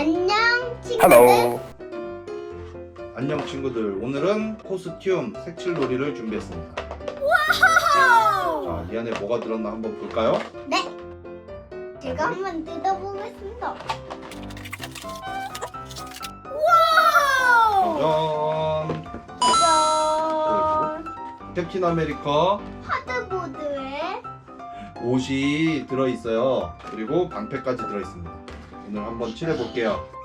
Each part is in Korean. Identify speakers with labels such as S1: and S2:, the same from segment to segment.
S1: 안녕 친구들.
S2: 안녕 친구들 오늘은 코스튬 색칠놀이를 준비했습니다 자, 이 안에 뭐가 들었나 한번 볼까요?
S1: 네. 제가 한번 뜯어보겠습니다. 와우!
S2: 짜잔
S1: 짜잔.
S2: 캡틴 아메리카
S1: 하드보드에
S2: 옷이 들어있어요 그리고 방패까지 들어있습니다 오늘 한번 칠해볼게요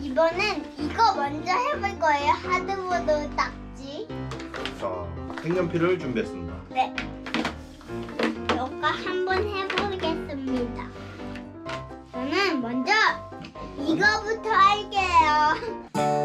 S1: 이번엔 이거 먼저 해볼 거예요. 하드보드 딱지.
S2: 자 색연필을 준비했습니다
S1: 네. 이거 한번 해보겠습니다. 저는 먼저 이거부터 할게요.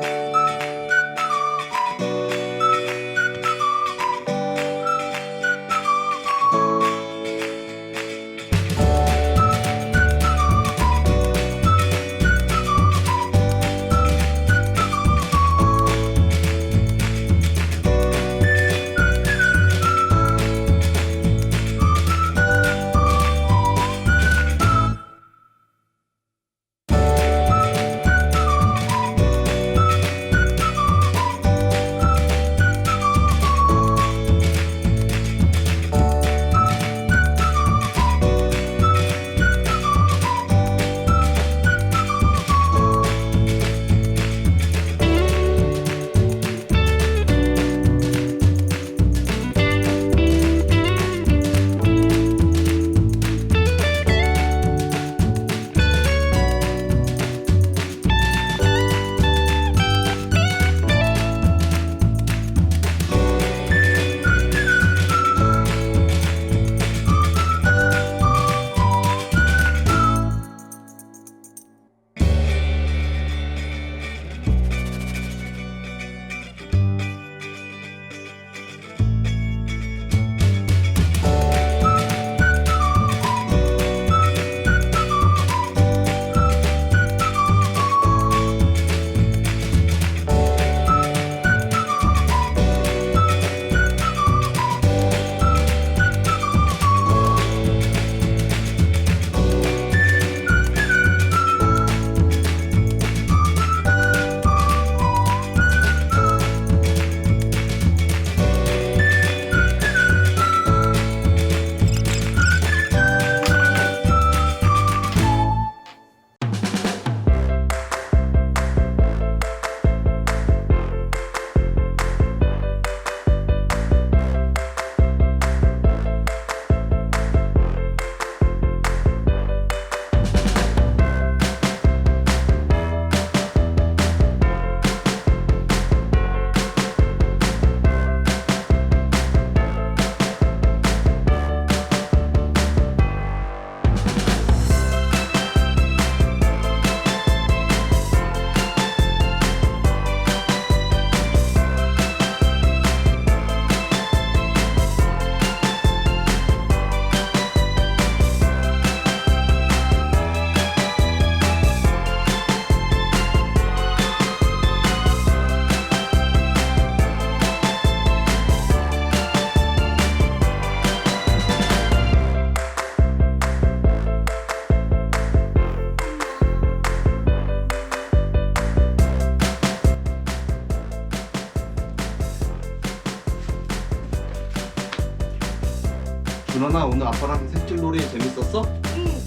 S2: 준원아 오늘 아빠랑 색칠 놀이 재밌었어?
S1: 응.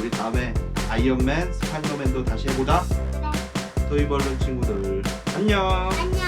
S2: 우리 다음에 아이언맨, 스파이더맨도 다시 해보자
S1: 네.
S2: 토이벌룬 친구들 안녕
S1: 안녕.